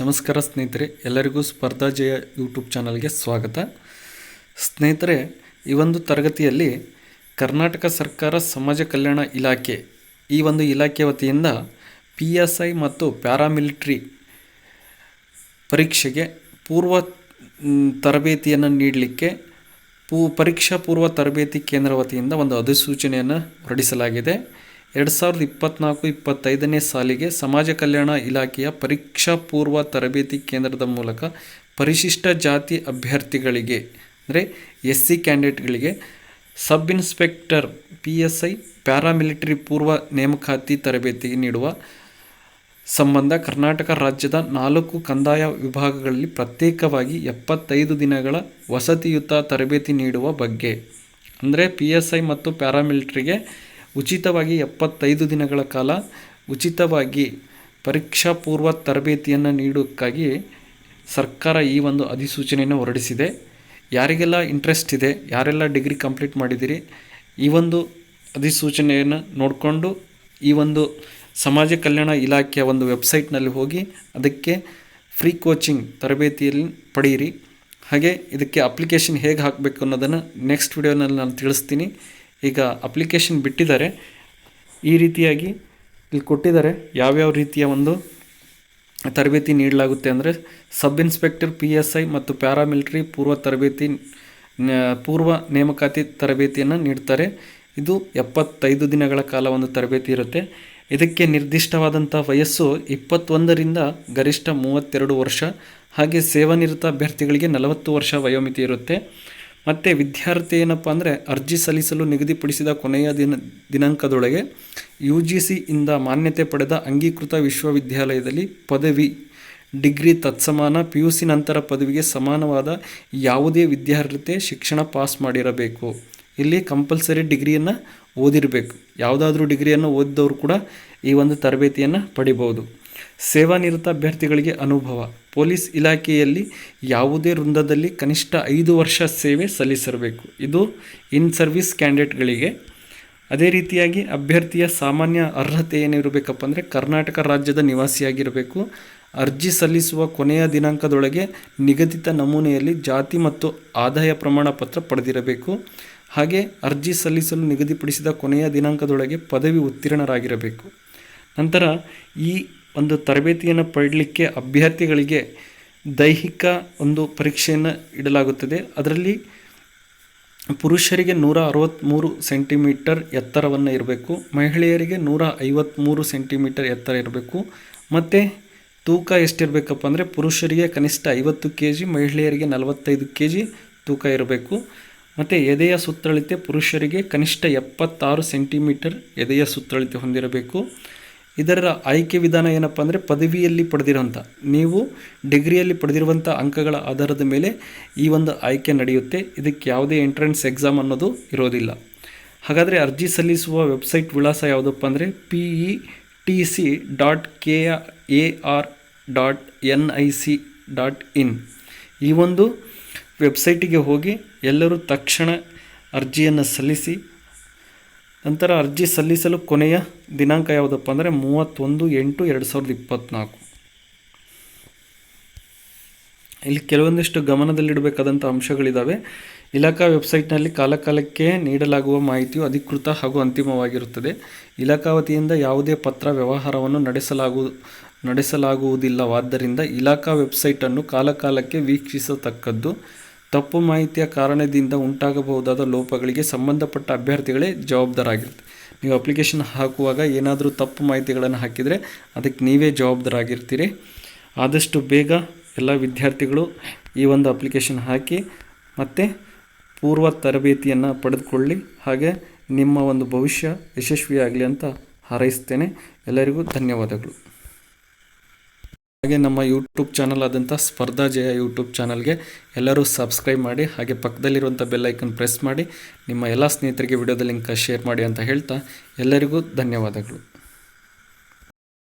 ನಮಸ್ಕಾರ ಸ್ನೇಹಿತರೆ, ಎಲ್ಲರಿಗೂ ಸ್ಪರ್ಧಾ ಜಯ ಯೂಟ್ಯೂಬ್ ಚಾನಲ್ಗೆ ಸ್ವಾಗತ. ಸ್ನೇಹಿತರೆ, ಈ ಒಂದು ತರಗತಿಯಲ್ಲಿ ಕರ್ನಾಟಕ ಸರ್ಕಾರ ಸಮಾಜ ಕಲ್ಯಾಣ ಇಲಾಖೆ, ಈ ಒಂದು ಇಲಾಖೆ ವತಿಯಿಂದ ಪಿ ಎಸ್ ಐ ಮತ್ತು ಪ್ಯಾರಾಮಿಲಿಟ್ರಿ ಪರೀಕ್ಷೆಗೆ ಪೂರ್ವ ತರಬೇತಿಯನ್ನು ನೀಡಲಿಕ್ಕೆ ಪೂ, ಪರೀಕ್ಷಾ ಪೂರ್ವ ತರಬೇತಿ ಕೇಂದ್ರ ವತಿಯಿಂದ ಒಂದು ಅಧಿಸೂಚನೆಯನ್ನು ಹೊರಡಿಸಲಾಗಿದೆ. ಎರಡು ಸಾವಿರದ ಇಪ್ಪತ್ತ್ನಾಲ್ಕು ಇಪ್ಪತ್ತೈದನೇ ಸಾಲಿಗೆ ಸಮಾಜ ಕಲ್ಯಾಣ ಇಲಾಖೆಯ ಪರೀಕ್ಷಾ ಪೂರ್ವ ತರಬೇತಿ ಕೇಂದ್ರದ ಮೂಲಕ ಪರಿಶಿಷ್ಟ ಜಾತಿ ಅಭ್ಯರ್ಥಿಗಳಿಗೆ, ಅಂದರೆ S C ಕ್ಯಾಂಡಿಡೇಟ್ಗಳಿಗೆ, sub inspector, P S I, paramilitary ಪೂರ್ವ ನೇಮಕಾತಿ ತರಬೇತಿ ನೀಡುವ ಸಂಬಂಧ ಕರ್ನಾಟಕ ರಾಜ್ಯದ ನಾಲ್ಕು ಕಂದಾಯ ವಿಭಾಗಗಳಲ್ಲಿ ಪ್ರತ್ಯೇಕವಾಗಿ ಎಪ್ಪತ್ತೈದು ದಿನಗಳ ವಸತಿಯುತ ತರಬೇತಿ ನೀಡುವ ಬಗ್ಗೆ, ಅಂದರೆ ಪಿ ಎಸ್ ಐ ಮತ್ತು ಪ್ಯಾರಾಮಿಲಿಟ್ರಿಗೆ ಉಚಿತವಾಗಿ ಎಪ್ಪತ್ತೈದು ದಿನಗಳ ಕಾಲ ಉಚಿತವಾಗಿ ಪರೀಕ್ಷಾ ಪೂರ್ವ ತರಬೇತಿಯನ್ನು ನೀಡೋಕ್ಕಾಗಿ ಸರ್ಕಾರ ಈ ಒಂದು ಅಧಿಸೂಚನೆಯನ್ನು ಹೊರಡಿಸಿದೆ. ಯಾರಿಗೆಲ್ಲ ಇಂಟ್ರೆಸ್ಟ್ ಇದೆ, ಯಾರೆಲ್ಲ ಡಿಗ್ರಿ ಕಂಪ್ಲೀಟ್ ಮಾಡಿದ್ದೀರಿ, ಈ ಒಂದು ಅಧಿಸೂಚನೆಯನ್ನು ನೋಡಿಕೊಂಡು ಈ ಒಂದು ಸಮಾಜ ಕಲ್ಯಾಣ ಇಲಾಖೆಯ ಒಂದು ವೆಬ್ಸೈಟ್ನಲ್ಲಿ ಹೋಗಿ ಅದಕ್ಕೆ ಫ್ರೀ ಕೋಚಿಂಗ್ ತರಬೇತಿಯಲ್ಲಿ ಪಡೆಯಿರಿ. ಹಾಗೆ ಇದಕ್ಕೆ ಅಪ್ಲಿಕೇಶನ್ ಹೇಗೆ ಹಾಕಬೇಕು ಅನ್ನೋದನ್ನು ನೆಕ್ಸ್ಟ್ ವಿಡಿಯೋನಲ್ಲಿ ನಾನು ತಿಳಿಸ್ತೀನಿ. ಈಗ ಅಪ್ಲಿಕೇಶನ್ ಬಿಟ್ಟಿದ್ದಾರೆ, ಈ ರೀತಿಯಾಗಿ ಇಲ್ಲಿ ಕೊಟ್ಟಿದ್ದಾರೆ, ಯಾವ್ಯಾವ ರೀತಿಯ ಒಂದು ತರಬೇತಿ ನೀಡಲಾಗುತ್ತೆ ಅಂದರೆ sub inspector P S I ಮತ್ತು ಪ್ಯಾರಾಮಿಲಿಟ್ರಿ ಪೂರ್ವ ತರಬೇತಿ ಪೂರ್ವ ನೇಮಕಾತಿ ತರಬೇತಿಯನ್ನು ನೀಡ್ತಾರೆ. ಇದು ಎಪ್ಪತ್ತೈದು ದಿನಗಳ ಕಾಲ ಒಂದು ತರಬೇತಿ ಇರುತ್ತೆ. ಇದಕ್ಕೆ ನಿರ್ದಿಷ್ಟವಾದಂಥ ವಯಸ್ಸು ಇಪ್ಪತ್ತೊಂದರಿಂದ ಗರಿಷ್ಠ ಮೂವತ್ತೆರಡು ವರ್ಷ, ಹಾಗೆ ಸೇವಾನಿರತ ಅಭ್ಯರ್ಥಿಗಳಿಗೆ ನಲವತ್ತು ವರ್ಷ ವಯೋಮಿತಿ ಇರುತ್ತೆ. ಮತ್ತು ವಿದ್ಯಾರ್ಥಿ ಏನಪ್ಪ ಅಂದರೆ ಅರ್ಜಿ ಸಲ್ಲಿಸಲು ನಿಗದಿಪಡಿಸಿದ ಕೊನೆಯ ದಿನ ದಿನಾಂಕದೊಳಗೆ ಯು ಜಿ ಸಿಯಿಂದ ಮಾನ್ಯತೆ ಪಡೆದ ಅಂಗೀಕೃತ ವಿಶ್ವವಿದ್ಯಾಲಯದಲ್ಲಿ ಪದವಿ, ಡಿಗ್ರಿ ತತ್ಸಮಾನ ಪಿ ಯು ಸಿ ನಂತರ ಪದವಿಗೆ ಸಮಾನವಾದ ಯಾವುದೇ ವಿದ್ಯಾರ್ಥಿ ಶಿಕ್ಷಣ ಪಾಸ್ ಮಾಡಿರಬೇಕು. ಇಲ್ಲಿ ಕಂಪಲ್ಸರಿ ಡಿಗ್ರಿಯನ್ನು ಓದಿರಬೇಕು. ಯಾವುದಾದ್ರೂ ಡಿಗ್ರಿಯನ್ನು ಓದಿದವರು ಕೂಡ ಈ ಒಂದು ತರಬೇತಿಯನ್ನು ಪಡಿಬೋದು ಸೇವಾನಿರತ ಅಭ್ಯರ್ಥಿಗಳಿಗೆ ಅನುಭವ. ಪೊಲೀಸ್ ಇಲಾಖೆಯಲ್ಲಿ ಯಾವುದೇ ವೃಂದದಲ್ಲಿ ಕನಿಷ್ಠ ಐದು ವರ್ಷ ಸೇವೆ ಸಲ್ಲಿಸಿರಬೇಕು. ಇದು ಇನ್ ಸರ್ವಿಸ್ ಕ್ಯಾಂಡಿಡೇಟ್ಗಳಿಗೆ. ಅದೇ ರೀತಿಯಾಗಿ ಅಭ್ಯರ್ಥಿಯ ಸಾಮಾನ್ಯ ಅರ್ಹತೆ ಏನಿರಬೇಕಪ್ಪ ಅಂದರೆ ಕರ್ನಾಟಕ ರಾಜ್ಯದ ನಿವಾಸಿಯಾಗಿರಬೇಕು. ಅರ್ಜಿ ಸಲ್ಲಿಸುವ ಕೊನೆಯ ದಿನಾಂಕದೊಳಗೆ ನಿಗದಿತ ನಮೂನೆಯಲ್ಲಿ ಜಾತಿ ಮತ್ತು ಆದಾಯ ಪ್ರಮಾಣ ಪತ್ರ ಪಡೆದಿರಬೇಕು. ಹಾಗೆ ಅರ್ಜಿ ಸಲ್ಲಿಸಲು ನಿಗದಿಪಡಿಸಿದ ಕೊನೆಯ ದಿನಾಂಕದೊಳಗೆ ಪದವಿ ಉತ್ತೀರ್ಣರಾಗಿರಬೇಕು. ನಂತರ ಈ ಒಂದು ತರಬೇತಿಯನ್ನು ಪಡಲಿಕ್ಕೆ ಅಭ್ಯರ್ಥಿಗಳಿಗೆ ದೈಹಿಕ ಒಂದು ಪರೀಕ್ಷೆಯನ್ನು ಇಡಲಾಗುತ್ತದೆ. ಅದರಲ್ಲಿ ಪುರುಷರಿಗೆ ನೂರ ಅರವತ್ತ್ಮೂರು ಸೆಂಟಿಮೀಟರ್ ಎತ್ತರವನ್ನು ಇರಬೇಕು, ಮಹಿಳೆಯರಿಗೆ ನೂರ ಐವತ್ತ್ಮೂರು ಸೆಂಟಿಮೀಟರ್ ಎತ್ತರ ಇರಬೇಕು, ಮತ್ತು ತೂಕ ಎಷ್ಟಿರಬೇಕಪ್ಪ ಅಂದರೆ ಪುರುಷರಿಗೆ ಕನಿಷ್ಠ ಐವತ್ತು ಕೆ ಜಿ ಮಹಿಳೆಯರಿಗೆ ನಲವತ್ತೈದು ಕೆ ಜಿ ತೂಕ ಇರಬೇಕು. ಮತ್ತು ಎದೆಯ ಸುತ್ತಳತೆ ಪುರುಷರಿಗೆ ಕನಿಷ್ಠ ಎಪ್ಪತ್ತಾರು ಸೆಂಟಿಮೀಟರ್ ಎದೆಯ ಸುತ್ತಳತೆ ಹೊಂದಿರಬೇಕು. ಇದರ ಆಯ್ಕೆ ವಿಧಾನ ಏನಪ್ಪ ಅಂದರೆ ಪದವಿಯಲ್ಲಿ ಪಡೆದಿರುವಂಥ ನೀವು ಡಿಗ್ರಿಯಲ್ಲಿ ಪಡೆದಿರುವಂಥ ಅಂಕಗಳ ಆಧಾರದ ಮೇಲೆ ಈ ಒಂದು ಆಯ್ಕೆ ನಡೆಯುತ್ತೆ. ಇದಕ್ಕೆ ಯಾವುದೇ ಎಂಟ್ರೆನ್ಸ್ ಎಕ್ಸಾಮ್ ಅನ್ನೋದು ಇರೋದಿಲ್ಲ. ಹಾಗಾದರೆ ಅರ್ಜಿ ಸಲ್ಲಿಸುವ ವೆಬ್ಸೈಟ್ ವಿಳಾಸ ಯಾವುದಪ್ಪ ಅಂದರೆ P E T C dot K A R dot N I C dot in ಈ ಒಂದು ವೆಬ್ಸೈಟಿಗೆ ಹೋಗಿ ಎಲ್ಲರೂ ತಕ್ಷಣ ಅರ್ಜಿಯನ್ನು ಸಲ್ಲಿಸಿ ನಂತರ ಅರ್ಜಿ ಸಲ್ಲಿಸಲು ಕೊನೆಯ ದಿನಾಂಕ ಯಾವುದಪ್ಪ ಅಂದರೆ ಮೂವತ್ತೊಂದು ಎಂಟು ಎರಡು ಸಾವಿರದ ಇಪ್ಪತ್ತ್ನಾಲ್ಕು. ಇಲ್ಲಿ ಕೆಲವೊಂದಿಷ್ಟು ಗಮನದಲ್ಲಿಡಬೇಕಾದಂಥ ಅಂಶಗಳಿದ್ದಾವೆ ಇಲಾಖಾ ವೆಬ್ಸೈಟ್ನಲ್ಲಿ ಕಾಲಕಾಲಕ್ಕೆ ನೀಡಲಾಗುವ ಮಾಹಿತಿಯು ಅಧಿಕೃತ ಹಾಗೂ ಅಂತಿಮವಾಗಿರುತ್ತದೆ. ಇಲಾಖಾ ವತಿಯಿಂದ ಯಾವುದೇ ಪತ್ರ ವ್ಯವಹಾರವನ್ನು ನಡೆಸಲಾಗು, ನಡೆಸಲಾಗುವುದಿಲ್ಲವಾದ್ದರಿಂದ ಇಲಾಖಾ ವೆಬ್ಸೈಟನ್ನು ಕಾಲಕಾಲಕ್ಕೆ ವೀಕ್ಷಿಸತಕ್ಕದ್ದು ತಪ್ಪು ಮಾಹಿತಿಯ ಕಾರಣದಿಂದ ಉಂಟಾಗಬಹುದಾದ ಲೋಪಗಳಿಗೆ ಸಂಬಂಧಪಟ್ಟ ಅಭ್ಯರ್ಥಿಗಳೇ ಜವಾಬ್ದಾರಾಗಿರುತ್ತೆ. ನೀವು ಅಪ್ಲಿಕೇಶನ್ ಹಾಕುವಾಗ ಏನಾದರೂ ತಪ್ಪು ಮಾಹಿತಿಗಳನ್ನು ಹಾಕಿದರೆ ಅದಕ್ಕೆ ನೀವೇ ಜವಾಬ್ದಾರಾಗಿರ್ತೀರಿ. ಆದಷ್ಟು ಬೇಗ ಎಲ್ಲ ವಿದ್ಯಾರ್ಥಿಗಳು ಈ ಒಂದು ಅಪ್ಲಿಕೇಶನ್ ಹಾಕಿ ಮತ್ತು ಪೂರ್ವ ತರಬೇತಿಯನ್ನು ಪಡೆದುಕೊಳ್ಳಿ. ಹಾಗೆ ನಿಮ್ಮ ಒಂದು ಭವಿಷ್ಯ ಯಶಸ್ವಿಯಾಗಲಿ ಅಂತ ಹಾರೈಸ್ತೇನೆ. ಎಲ್ಲರಿಗೂ ಧನ್ಯವಾದಗಳು. ಹಾಗೆ ನಮ್ಮ ಯೂಟ್ಯೂಬ್ ಚಾನಲ್ ಆದಂಥ ಸ್ಪರ್ಧಾ ಜಯ ಯೂಟ್ಯೂಬ್ ಚಾನಲ್ಗೆ ಎಲ್ಲರೂ ಸಬ್ಸ್ಕ್ರೈಬ್ ಮಾಡಿ, ಹಾಗೆ ಪಕ್ಕದಲ್ಲಿರುವಂಥ ಬೆಲ್ ಐಕನ್ ಪ್ರೆಸ್ ಮಾಡಿ, ನಿಮ್ಮ ಎಲ್ಲ ಸ್ನೇಹಿತರಿಗೆ ವಿಡಿಯೋದ ಲಿಂಕ್ ಶೇರ್ ಮಾಡಿ ಅಂತ ಹೇಳ್ತಾ ಎಲ್ಲರಿಗೂ ಧನ್ಯವಾದಗಳು.